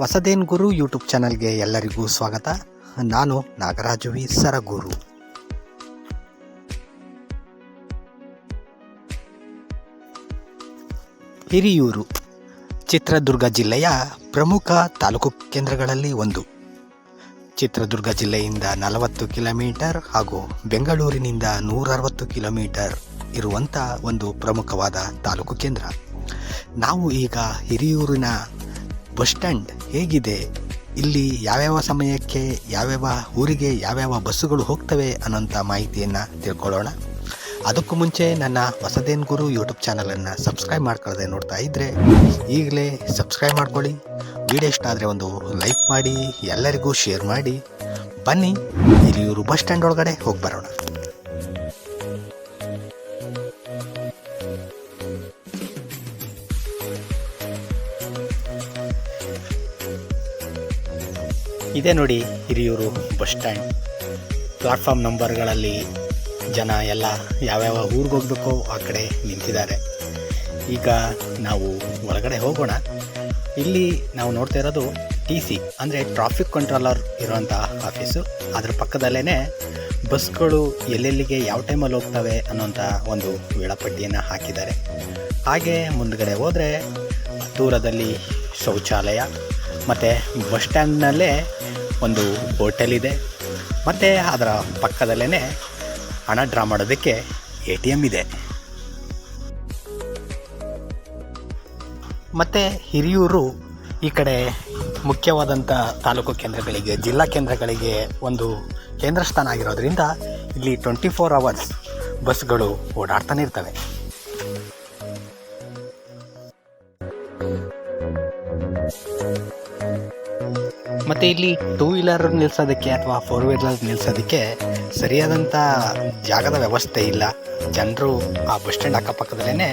ಹೊಸದೇನ್ ಗುರು YouTube ಚಾನಲ್ಗೆ ಎಲ್ಲರಿಗೂ ಸ್ವಾಗತ. ನಾನು ನಾಗರಾಜು ವಿ ಸರಗೂರು. ಹಿರಿಯೂರು, ಚಿತ್ರದುರ್ಗ ಜಿಲ್ಲೆಯ ಪ್ರಮುಖ ತಾಲೂಕು ಕೇಂದ್ರಗಳಲ್ಲಿ ಒಂದು. ಚಿತ್ರದುರ್ಗ ಜಿಲ್ಲೆಯಿಂದ ನಲವತ್ತು ಕಿಲೋಮೀಟರ್ ಹಾಗೂ ಬೆಂಗಳೂರಿನಿಂದ ನೂರ ಅರವತ್ತು ಕಿಲೋಮೀಟರ್ ಇರುವಂಥ ಒಂದು ಪ್ರಮುಖವಾದ ತಾಲೂಕು ಕೇಂದ್ರ. ನಾವು ಈಗ ಹಿರಿಯೂರಿನ ಬಸ್ ಸ್ಟ್ಯಾಂಡ್ ಹೇಗಿದೆ? ಇಲ್ಲಿ ಯಾವ್ಯಾವ ಸಮಯಕ್ಕೆ, ಯಾವ್ಯಾವ ಊರಿಗೆ, ಯಾವ್ಯಾವ ಬಸ್ಸುಗಳು ಹೋಗ್ತವೆ ಅನ್ನೋಂಥ ಮಾಹಿತಿಯನ್ನು ತಿಳ್ಕೊಳ್ಳೋಣ. ಅದಕ್ಕೂ ಮುಂಚೆ ನನ್ನ ಹೊಸದೇನ್ ಗುರು ಯೂಟ್ಯೂಬ್ ಚಾನಲನ್ನು ಸಬ್ಸ್ಕ್ರೈಬ್ ಮಾಡ್ಕೊಳ್ಳದೆ ನೋಡ್ತಾ ಇದ್ದರೆ ಈಗಲೇ ಸಬ್ಸ್ಕ್ರೈಬ್ ಮಾಡ್ಕೊಳ್ಳಿ. ವಿಡಿಯೋ ಇಷ್ಟ ಆದರೆ ಒಂದು ಲೈಕ್ ಮಾಡಿ, ಎಲ್ಲರಿಗೂ ಶೇರ್ ಮಾಡಿ. ಬನ್ನಿ ಇಲ್ಲಿ ಇವರು ಬಸ್ ಸ್ಟ್ಯಾಂಡ್ ಒಳಗಡೆ ಹೋಗಿ ಬರೋಣ. ಇದೆ ನೋಡಿ ಹಿರಿಯೂರು ಬಸ್ ಸ್ಟ್ಯಾಂಡ್. ಪ್ಲಾಟ್ಫಾರ್ಮ್ ನಂಬರ್ಗಳಲ್ಲಿ ಜನ ಎಲ್ಲ ಯಾವ್ಯಾವ ಊರಿಗೆ ಹೋಗ್ಬೇಕೋ ಆ ಕಡೆ ನಿಂತಿದ್ದಾರೆ. ಈಗ ನಾವು ಒಳಗಡೆ ಹೋಗೋಣ. ಇಲ್ಲಿ ನಾವು ನೋಡ್ತಾ ಇರೋದು ಟಿ ಸಿ, ಅಂದರೆ ಟ್ರಾಫಿಕ್ ಕಂಟ್ರೋಲರ್ ಇರುವಂಥ ಆಫೀಸು. ಅದರ ಪಕ್ಕದಲ್ಲೇ ಬಸ್ಗಳು ಎಲ್ಲೆಲ್ಲಿಗೆ ಯಾವ ಟೈಮಲ್ಲಿ ಹೋಗ್ತವೆ ಅನ್ನೋಂಥ ಒಂದು ವೇಳಾಪಟ್ಟಿಯನ್ನು ಹಾಕಿದ್ದಾರೆ. ಹಾಗೆ ಮುಂದಗಡೆ ಹೋದರೆ ದೂರದಲ್ಲಿ ಶೌಚಾಲಯ ಮತ್ತು ಬಸ್ ಸ್ಟ್ಯಾಂಡ್ನಲ್ಲೇ ಒಂದು ಹೋಟೆಲ್ ಇದೆ ಮತ್ತು ಅದರ ಪಕ್ಕದಲ್ಲೇ ಹಣ ಡ್ರಾ ಮಾಡೋದಕ್ಕೆ ಎ ಟಿ ಎಂ ಇದೆ. ಮತ್ತು ಹಿರಿಯೂರು ಈ ಕಡೆ ಮುಖ್ಯವಾದಂಥ ತಾಲೂಕು ಕೇಂದ್ರಗಳಿಗೆ, ಜಿಲ್ಲಾ ಕೇಂದ್ರಗಳಿಗೆ ಒಂದು ಕೇಂದ್ರ ಸ್ಥಾನ ಆಗಿರೋದ್ರಿಂದ ಇಲ್ಲಿ ಟ್ವೆಂಟಿ ಫೋರ್ ಅವರ್ಸ್ ಬಸ್ಗಳು ಓಡಾಡ್ತಾನೆ ಇರ್ತವೆ. ಮತ್ತು ಇಲ್ಲಿ ಟೂ ವೀಲರ್ ನಿಲ್ಲಿಸೋದಕ್ಕೆ ಅಥವಾ ಫೋರ್ ವೀಲರ್ ನಿಲ್ಲಿಸೋದಕ್ಕೆ ಸರಿಯಾದಂಥ ಜಾಗದ ವ್ಯವಸ್ಥೆ ಇಲ್ಲ. ಜನರು ಆ ಬಸ್ ಸ್ಟ್ಯಾಂಡ್ ಅಕ್ಕಪಕ್ಕದಲ್ಲೇ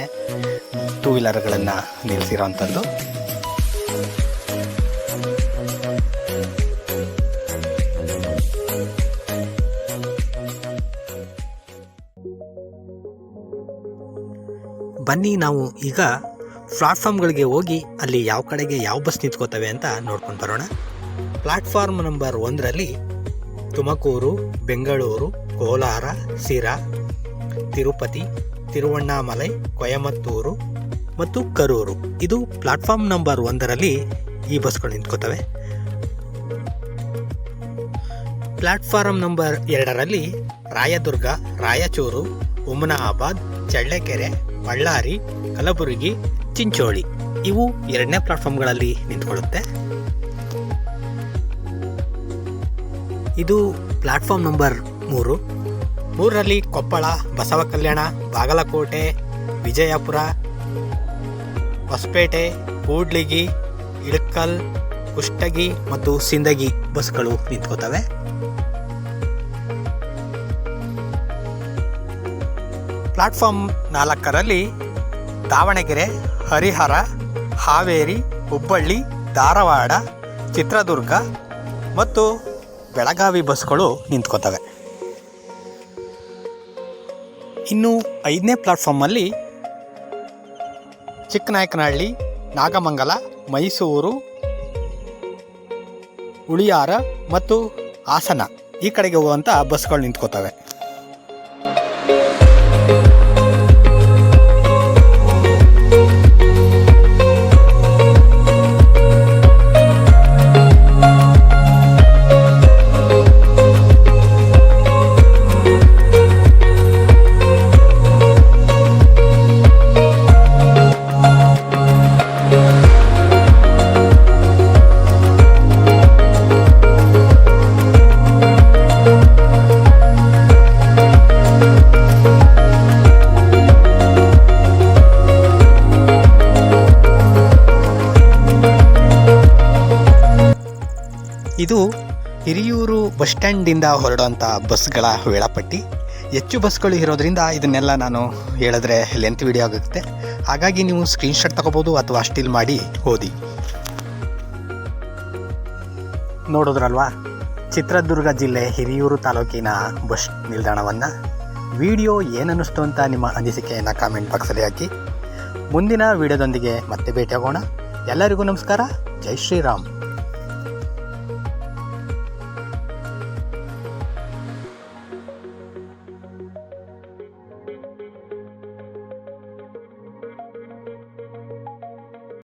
ಟೂ ವೀಲರ್ಗಳನ್ನು ನಿಲ್ಲಿಸಿರೋವಂಥದ್ದು ಬನ್ನಿ ನಾವು ಈಗ ಪ್ಲಾಟ್ಫಾರ್ಮ್ಗಳಿಗೆ ಹೋಗಿ ಅಲ್ಲಿ ಯಾವ ಕಡೆಗೆ ಯಾವ ಬಸ್ ನಿಂತ್ಕೋತವೆ ಅಂತ ನೋಡ್ಕೊಂಡು ಬರೋಣ. ಪ್ಲಾಟ್ಫಾರ್ಮ್ ನಂಬರ್ ಒಂದರಲ್ಲಿ ತುಮಕೂರು, ಬೆಂಗಳೂರು, ಕೋಲಾರ ಸಿರಾ ತಿರುಪತಿ, ತಿರುವಣ್ಣಾಮಲೈ, ಕೊಯಮತ್ತೂರು ಮತ್ತು ಕರೂರು. ಇದು ಪ್ಲಾಟ್ಫಾರ್ಮ್ ನಂಬರ್ ಒಂದರಲ್ಲಿ ಈ ಬಸ್ಗಳು ನಿಂತ್ಕೋತವೆ. ಪ್ಲಾಟ್ಫಾರ್ಮ್ ನಂಬರ್ ಎರಡರಲ್ಲಿ ರಾಯದುರ್ಗ, ರಾಯಚೂರು, ಉಮನಾಬಾದ್, ಚಳ್ಳಕೆರೆ, ಬಳ್ಳಾರಿ, ಕಲಬುರಗಿ, ಚಿಂಚೋಳಿ. ಇವು ಎರಡನೇ ಪ್ಲಾಟ್ಫಾರ್ಮ್ಗಳಲ್ಲಿ ನಿಂತ್ಕೊಳ್ಳುತ್ತೆ. ಇದು ಪ್ಲಾಟ್ಫಾರ್ಮ್ ನಂಬರ್ ಮೂರು. ಮೂರರಲ್ಲಿ ಕೊಪ್ಪಳ ಬಸವ ಕಲ್ಯಾಣ ಬಾಗಲಕೋಟೆ, ವಿಜಯಪುರ, ಹೊಸಪೇಟೆ, ಕೂಡ್ಲಿಗಿ, ಇಳಕಲ್, ಕುಷ್ಟಗಿ ಮತ್ತು ಸಿಂದಗಿ ಬಸ್ಗಳು ನಿಂತ್ಕೋತವೆ. ಪ್ಲಾಟ್ಫಾರ್ಮ್ ನಾಲ್ಕರಲ್ಲಿ ದಾವಣಗೆರೆ, ಹರಿಹರ, ಹಾವೇರಿ, ಹುಬ್ಬಳ್ಳಿ, ಧಾರವಾಡ, ಚಿತ್ರದುರ್ಗ ಮತ್ತು ಬೆಳಗಾವಿ ಬಸ್ಗಳು ನಿಂತ್ಕೋತವೆ. ಇನ್ನು ಐದನೇ ಪ್ಲಾಟ್ಫಾರ್ಮಲ್ಲಿ ಚಿಕ್ಕನಾಯಕನಹಳ್ಳಿ, ನಾಗಮಂಗಲ, ಮೈಸೂರು, ಉಳಿಯಾರ ಮತ್ತು ಹಾಸನ ಈ ಕಡೆಗೆ ಹೋಗುವಂಥ ಬಸ್ಗಳು ನಿಂತ್ಕೋತವೆ. ಇದು ಹಿರಿಯೂರು ಬಸ್ ಸ್ಟ್ಯಾಂಡಿಂದ ಹೊರಡುವಂಥ ಬಸ್ಗಳ ವೇಳಾಪಟ್ಟಿ. ಹೆಚ್ಚು ಬಸ್ಗಳು ಇರೋದ್ರಿಂದ ಇದನ್ನೆಲ್ಲ ನಾನು ಹೇಳಿದ್ರೆ ಲೆಂತ್ ವಿಡಿಯೋ ಆಗುತ್ತೆ. ಹಾಗಾಗಿ ನೀವು ಸ್ಕ್ರೀನ್ಶಾಟ್ ತಗೋಬೋದು ಅಥವಾ ಸ್ಟಿಲ್ ಮಾಡಿ ಓದಿ. ನೋಡೋದ್ರಲ್ವಾ? ಚಿತ್ರದುರ್ಗ ಜಿಲ್ಲೆ ಹಿರಿಯೂರು ತಾಲೂಕಿನ ಬಸ್ ನಿಲ್ದಾಣವನ್ನು. ವಿಡಿಯೋ ಏನನ್ನಿಸ್ತು ಅಂತ ನಿಮ್ಮ ಅನಿಸಿಕೆಯನ್ನು ಕಾಮೆಂಟ್ ಬಾಕ್ಸಲ್ಲಿ ಹಾಕಿ. ಮುಂದಿನ ವಿಡಿಯೋದೊಂದಿಗೆ ಮತ್ತೆ ಭೇಟಿಯಾಗೋಣ. ಎಲ್ಲರಿಗೂ ನಮಸ್ಕಾರ. ಜೈ ಶ್ರೀರಾಮ್.